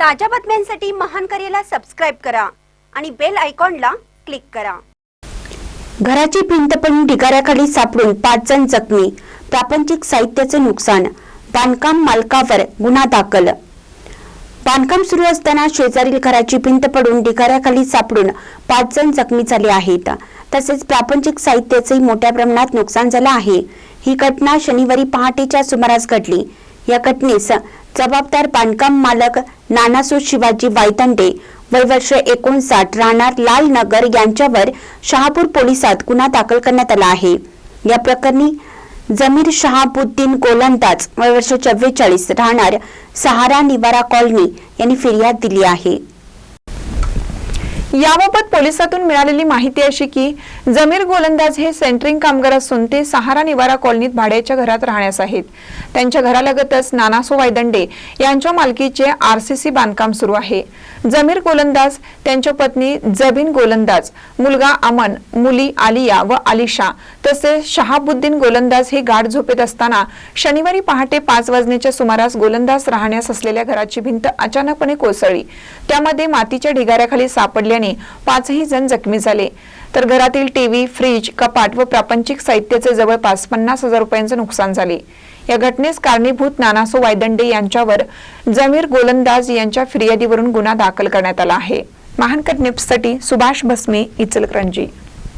ताज्या बातम्यांसाठी महान करेला सबस्क्राईब करा आणि बेल आयकॉनला क्लिक करा. घराची भिंत पडून ढिगाऱ्याखाली सापडून पाच जण जखमी. प्रापंचिक साहित्याचं नुकसान. बांधकाम मालकावर गुन्हा दाखल. बांधकाम सुरू असताना शेजारील घराची भिंत पडून ढिगाऱ्याखाली सापडून पाच जण जखमी झाले आहेत. तसेच प्रापंचिक साहित्याचे मोठ्या प्रमाणात नुकसान झालं आहे. ही घटना शनिवारी पहाटेच्या सुमारास घडली. या घटनेस जबाबदार बांधकाम मालक नानासो शिवाजी वायतंडे वय वर्ष एकोणसाठ राहणार लाल नगर यांच्यावर शहापूर पोलिसात गुन्हा दाखल करण्यात आला आहे. या प्रकरणी जमीर शहाबुद्दीन गोलंदाज वय वर्ष चव्वेचाळीस राहणार सहारा निवारा कॉलनी यांनी फिर्याद दिली आहे. याबाबत पोलिसातून मिळालेली माहिती अशी की जमीर गोलंदाज हे सेंटरिंग कामगार असून ते सहारा निवारा कॉलनीत भाड्याच्या घरात राहण्यास आहेत. त्यांच्या घरालगतच नानासो वायदंडे यांच्या मालकीचे आरसीसी बांधकाम सुरू आहे. जमीर गोलंदाज त्यांच्या पत्नी जबीन गोलंदाज मुलगा अमन मुली आलिया व आलिशा तसेच शहाबुद्दीन गोलंदाज हे गाढ झोपेत असताना शनिवारी पहाटे पाच वाजण्याच्या सुमारास गोलंदाज राहण्यास असलेल्या घराची भिंत अचानकपणे कोसळली. त्यामध्ये मातीच्या ढिगाऱ्याखाली सापडल्याने पाचही जण जखमी झाले. तर घरातील टीव्ही फ्रीज कपाट व प्रापंचिक साहित्याचे जवळपास पन्नास हजार रुपयांचे नुकसान झाले. या घटनेस कारणीभूत नानासो वायदंडे यांच्यावर जमीर गोलंदाज यांच्या फिर्यादीवरून गुन्हा दाखल करण्यात आला आहे. महानकट निप्ससाठी सुभाष भस्मे इचलकरंजी.